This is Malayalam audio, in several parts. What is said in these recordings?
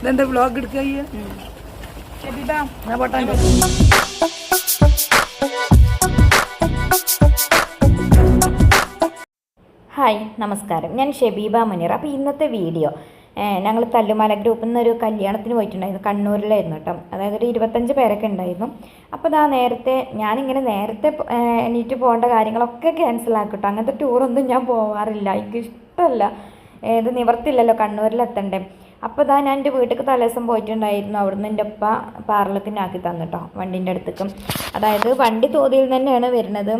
ഇതെന്താ വ്ളോഗ് എടുക്കുക ഞാൻ പൊട്ടാൻ ഹായ് നമസ്കാരം. ഞാൻ ഷെബീബ മുനീർ. അപ്പോൾ ഇന്നത്തെ വീഡിയോ ഞങ്ങൾ തല്ലുമല ഗ്രൂപ്പിൽ നിന്ന് ഒരു കല്യാണത്തിന് പോയിട്ടുണ്ടായിരുന്നു. കണ്ണൂരിലായിരുന്നു കേട്ടോ. അതായത് ഒരു ഇരുപത്തഞ്ച് പേരൊക്കെ ഉണ്ടായിരുന്നു. അപ്പോൾ ഇതാ നേരത്തെ ഞാനിങ്ങനെ നേരത്തെ എണീറ്റ് പോകേണ്ട കാര്യങ്ങളൊക്കെ ക്യാൻസൽ ആക്കട്ടോ അങ്ങനത്തെ ടൂറൊന്നും ഞാൻ പോവാറില്ല. എനിക്ക് ഇഷ്ടമല്ല ഏത് നിവർത്തില്ലല്ലോ കണ്ണൂരിലെത്തണ്ടേ. അപ്പോൾ ഇതാ ഞാൻ എന്റെ വീട്ടിലേക്ക് തലേദിവസം പോയിട്ടുണ്ടായിരുന്നു. അവിടുന്ന് എന്റെ ഉപ്പ പാർലത്തിന് ആക്കി തന്നിട്ടോ വണ്ടീന്റെ അടുത്തേക്കും. അതായത് വണ്ടി തോതിയിൽ തന്നെയാണ് വരുന്നത്.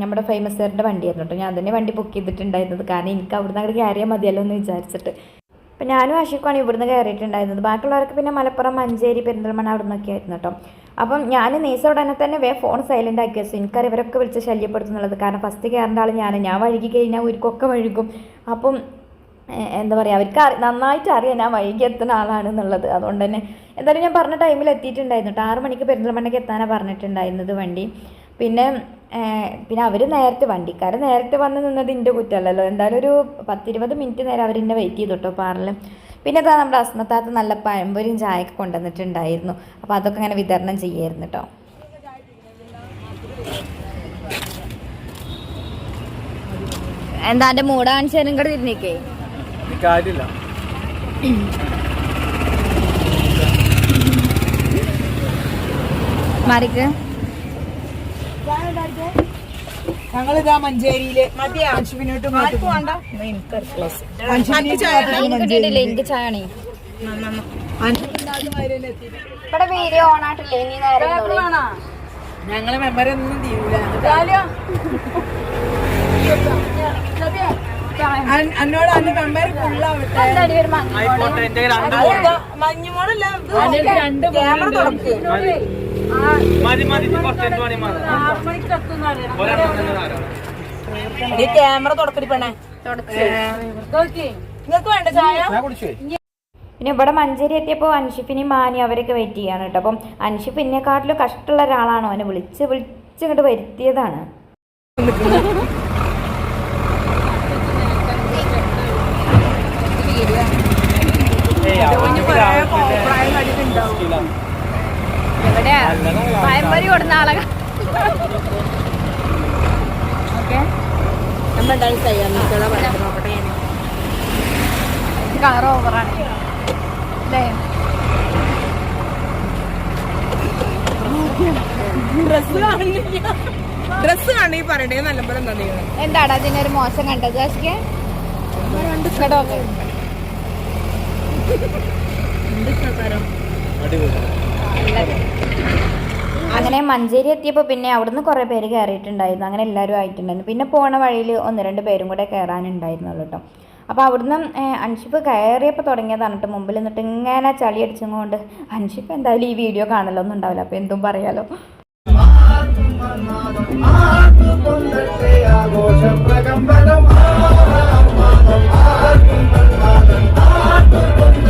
നമ്മുടെ ഫേമസ് സാറിന്റെ വണ്ടിയായിരുന്നു കേട്ടോ ഞാൻ തന്നെ വണ്ടി ബുക്ക് ചെയ്തിട്ടുണ്ടായിരുന്നത്. കാരണം എനിക്ക് അവിടുന്ന് അങ്ങോട്ട് കയറിയാൽ മതിയല്ലോ എന്ന് വിചാരിച്ചിട്ട്. അപ്പം ഞാനും ആഷിക്കുമാണ് ഇവിടുന്ന് കയറിയിട്ടുണ്ടായിരുന്നത്. ബാക്കിയുള്ളവർക്ക് പിന്നെ മലപ്പുറം മഞ്ചേരി പെരിന്തൽമണ്ണ അവിടെ നിന്നൊക്കെ ആയിരുന്നു കേട്ടോ അപ്പം ഞാൻ നീസ ഉടനെ തന്നെ വേ ഫോൺ സൈലന്റ് ആക്കി വെച്ചു എനിക്കറി ഇവരൊക്കെ വിളിച്ച് ശല്യപ്പെടുത്തുന്നുള്ളത് കാരണം ഫസ്റ്റ് കയറേണ്ട ആൾ ഞാൻ ഞാൻ വഴുകി കഴിഞ്ഞാൽ ഒരുക്കൊക്കെ വഴുകും. അപ്പം എന്താ പറയുക അവർക്ക് അറി നന്നായിട്ട് അറിയാം ഞാൻ വൈകി എത്തുന്ന ആളാണെന്നുള്ളത് അതുകൊണ്ട് തന്നെ എന്തായാലും ഞാൻ പറഞ്ഞ ടൈമിൽ എത്തിയിട്ടുണ്ടായിരുന്നു കേട്ടോ ആറ് മണിക്ക് പെരിന്തൽമണ്ണയ്ക്ക് എത്താനാണ് പറഞ്ഞിട്ടുണ്ടായിരുന്നത് വണ്ടി. പിന്നെ പിന്നെ അവർ നേരത്തെ വണ്ടിക്കാർ നേരത്തെ വന്ന് നിന്നത് എന്റെ കുറ്റമല്ലല്ലോ. എന്തായാലും ഒരു പത്തിരുപത് മിനിറ്റ് നേരം അവരെന്നെ വെയിറ്റ് ചെയ്തു കേട്ടോ പാറിൽ പിന്നെ അതാ നമ്മുടെ അസ്മത്താത്ത് നല്ല പഴംപൊരിയും ചായയൊക്കെ കൊണ്ടുവന്നിട്ടുണ്ടായിരുന്നു. അപ്പോൾ അതൊക്കെ അങ്ങനെ വിതരണം ചെയ്യായിരുന്നു കേട്ടോ എന്താ എന്റെ മൂട കാണിച്ചാലും കൂടെ തിരിഞ്ഞേക്കേ കാര്യമില്ല. മാറിക്ക്. ഞങ്ങളിതാ മഞ്ചേരിയിലെ അൻഷുവിനോട്ട് എനിക്ക് ഇവിടെ വീഡിയോ ഓൺ ആയിട്ടില്ലേ? ഇനി നേരം. ഞങ്ങളെ മെമ്മറി ഒന്നും തീരൂല. എന്നോട് അന്ന് മെമ്മറി ഫുള്ളാവട്ടെ മഞ്ഞുമോളല്ല രണ്ട് ക്യാമറ തുറക്ക്. ഈ ക്യാമറ തുടക്കടി പെണ്ണേ. നിങ്ങൾക്ക് വേണ്ട ചായ? പിന്നെ ഇവിടെ മഞ്ചേരി എത്തിയപ്പോൾ അൻഷിഫിനെയും മാനി അവരൊക്കെ വെയിറ്റ് ചെയ്യാണ് കേട്ടോ. അപ്പം അൻഷിഫ് എന്നെക്കാട്ടിലും കഷ്ടമുള്ള ഒരാളാണോ അവനെ വിളിച്ച് വിളിച്ച് ഇങ്ങോട്ട് വരുത്തിയതാണ്. കളർ ഓവറാണ് അല്ലേ ഡ്രസ് കാണില്ല. ഡ്രസ് കാണി പറയണ്ടേ നല്ല പോലെ എന്താ നീ എന്താടാ അതിനൊരു മോശം കണ്ടത് ആശിക്ക് കേട്ടോ അങ്ങനെ മഞ്ചേരി എത്തിയപ്പോൾ പിന്നെ അവിടുന്ന് കുറേ പേര് കയറിയിട്ടുണ്ടായിരുന്നു അങ്ങനെ എല്ലാവരും ആയിട്ടുണ്ടായിരുന്നു. പിന്നെ പോണ വഴിയിൽ ഒന്ന് രണ്ട് പേരും കൂടെ കയറാനുണ്ടായിരുന്നുള്ളൂ കേട്ടോ അപ്പോൾ അവിടുന്ന് അൻഷിപ്പ് കയറിയപ്പോൾ തുടങ്ങിയതാണ് കേട്ടോ മുമ്പിൽ നിന്നിട്ട് ഇങ്ങനെ ചളി അടിച്ചുകൊണ്ട് അൻഷിപ്പ് എന്തായാലും ഈ വീഡിയോ കാണലൊന്നും ഉണ്ടാവില്ല. അപ്പോൾ എന്തും പറയാലോ. പിന്നെ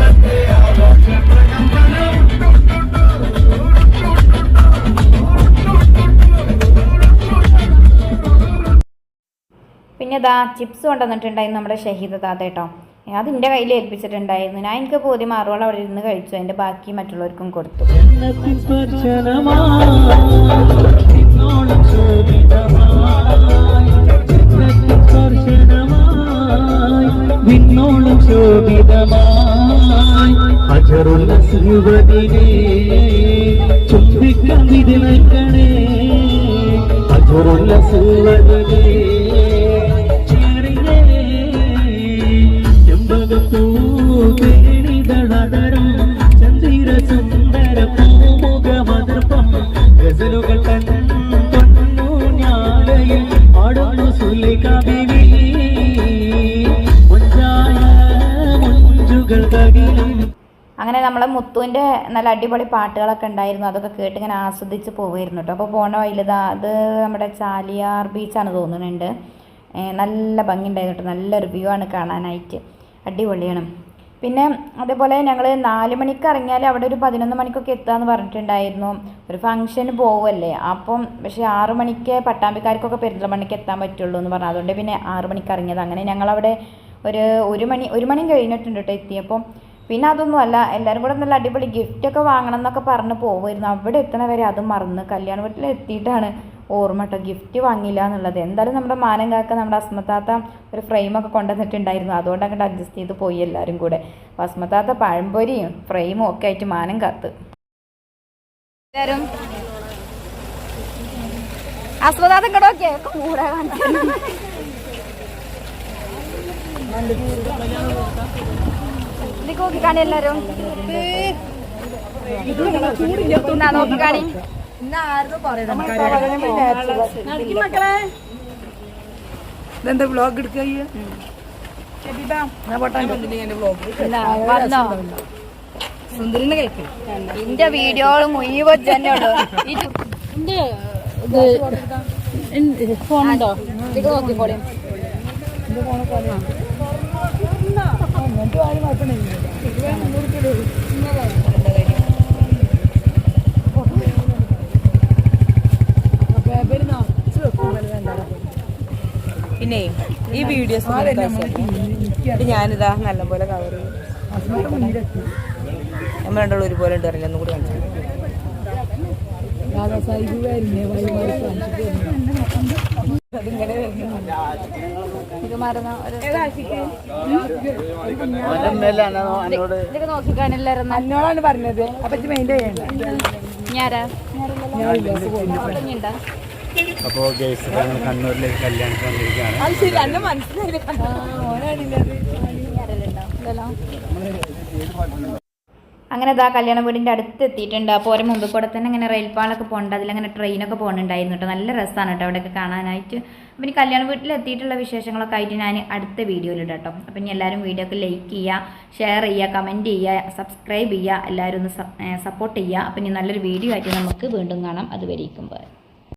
ദാ ചിപ്സ് കൊണ്ടുവന്നിട്ടുണ്ടായിരുന്നു നമ്മുടെ ഷഹീദ താത്ത കേട്ടോ. അത് എന്റെ കയ്യിൽ ഏൽപ്പിച്ചിട്ടുണ്ടായിരുന്നു. ഞാൻ എനിക്ക് പോതി മാറുവോളം അവിടെ ഇരുന്ന് കഴിച്ചു. അതിന്റെ ബാക്കി മറ്റുള്ളവർക്കും കൊടുത്തു. നിന്നോളം ശോഭിതമായി അജറുള്ള ഗസലുകൾ ഞാലയിൽ അങ്ങനെ നമ്മളെ മുത്തുവിന്റെ നല്ല അടിപൊളി പാട്ടുകളൊക്കെ ഉണ്ടായിരുന്നു. അതൊക്കെ കേട്ട് ഇങ്ങനെ ആസ്വദിച്ച് പോവായിരുന്നു കേട്ടോ. അപ്പോൾ പോണ വഴിയിൽ അത് നമ്മുടെ ചാലിയാർ ബീച്ചാണ് തോന്നുന്നുണ്ട്. നല്ല ഭംഗി ഉണ്ടായിരുന്നു കേട്ടോ. നല്ലൊരു വ്യൂ ആണ് കാണാനായിട്ട്. അടിപൊളിയാണ്. പിന്നെ അതേപോലെ ഞങ്ങൾ നാല് മണിക്ക് ഇറങ്ങിയാൽ അവിടെ ഒരു പതിനൊന്ന് മണിക്കൊക്കെ എത്താന്ന് പറഞ്ഞിട്ടുണ്ടായിരുന്നു. ഒരു ഫംഗ്ഷന് പോവല്ലേ? അപ്പം പക്ഷേ ആറ് മണിക്ക് പട്ടാമ്പിക്കാർക്കൊക്കെ പെരുന്തൽമണിക്ക് എത്താൻ പറ്റുള്ളൂ എന്ന് പറഞ്ഞു. അതുകൊണ്ട് പിന്നെ ആറ് മണിക്ക് ഇറങ്ങിയത്. അങ്ങനെ ഞങ്ങളവിടെ ഒരു ഒരു മണി ഒരു മണി കഴിഞ്ഞിട്ടുണ്ട് കേട്ടോ എത്തിയപ്പം. പിന്നെ അതൊന്നും അല്ല. എല്ലാവരും കൂടെ നല്ല അടിപൊളി ഗിഫ്റ്റൊക്കെ വാങ്ങണം എന്നൊക്കെ പറഞ്ഞ് പോകുമായിരുന്നു അവിടെ എത്തണ വരെ അത് മറന്ന് കല്യാണ വീട്ടിൽ എത്തിയിട്ടാണ് ഓർമ്മ കേട്ടോ ഗിഫ്റ്റ് വാങ്ങിയില്ല എന്നുള്ളത്. എന്തായാലും നമ്മുടെ മാനം കാക്ക നമ്മുടെ അസ്മത്താത്ത ഒരു ഫ്രെയിമൊക്കെ കൊണ്ടുവന്നിട്ടുണ്ടായിരുന്നു. അതുകൊണ്ട് അങ്ങോട്ട് അഡ്ജസ്റ്റ് ചെയ്ത് പോയി എല്ലാവരും കൂടെ. അപ്പോൾ അസ്മത്താത്ത പഴംപൊരിയും ഫ്രെയിമും ഒക്കെ ആയിട്ട് മാനം കാത്ത്. എല്ലാവരും അസ്മതാത്ത ഇങ്ങോട്ടൊക്കെ കൂടെ ഇതിലേക്ക് നോക്കിക്കാണി നോക്കിക്കാണി ഇതെന്താ ബ്ലോഗ് എടുക്കുക വന്നോ? സുന്ദരിനെ കഴിക്കും. ഇന്റെ വീഡിയോകൾ മുഴുവൻ തന്നെ ഉള്ളു ഫോണുണ്ടോ ഇത് നോക്കിക്കോളി പിന്നെ വീഡിയോസ് ഞാനിതാ നല്ലപോലെ കവർ ചെയ്യും നമ്മൾ രണ്ടുള്ള ഒരുപോലെ ഉണ്ട് അറിയില്ല ഒന്നുകൂടി കാണിച്ചു. ഇതൊക്കെ പറഞ്ഞത്. അപ്പൊ ചെയ്യണ്ട ഞാരാ അപ്പോൾ ഗേസ് കണ്ണൂരിലേക്ക് കല്യാണത്തിന് വന്നിരിക്കുകയാണ്. അങ്ങനെ ഇതാ കല്യാണ വീടിന്റെ അടുത്ത് എത്തിയിട്ടുണ്ട് അപ്പോൾ ഒരു മുമ്പിൽ കൂടെ തന്നെ ഇങ്ങനെ റെയിൽപാളൊക്കെ പോകേണ്ട. പോകുന്നുണ്ട് അതിലങ്ങനെ ട്രെയിനൊക്കെ പോകുന്നുണ്ടായിരുന്നു കേട്ടോ. നല്ല രസമാണ് കേട്ടോ അവിടെയൊക്കെ കാണാനായിട്ട്. അപ്പം ഇനി കല്യാണ വീട്ടിൽ എത്തിയിട്ടുള്ള വിശേഷങ്ങളൊക്കെ ആയിട്ട് ഞാൻ അടുത്ത വീഡിയോയിൽ ഇടട്ടോ കേട്ടോ. അപ്പം ഇനി എല്ലാവരും വീഡിയോ ഒക്കെ ലൈക്ക് ചെയ്യുക ഷെയർ ചെയ്യുക കമന്റ് ചെയ്യുക സബ്സ്ക്രൈബ് ചെയ്യുക എല്ലാവരും ഒന്ന് സപ്പോർട്ട് ചെയ്യുക. അപ്പം ഇനി നല്ലൊരു വീഡിയോ ആയിട്ട് നമുക്ക് വീണ്ടും കാണാം. അത് വരിക്കുമ്പോൾ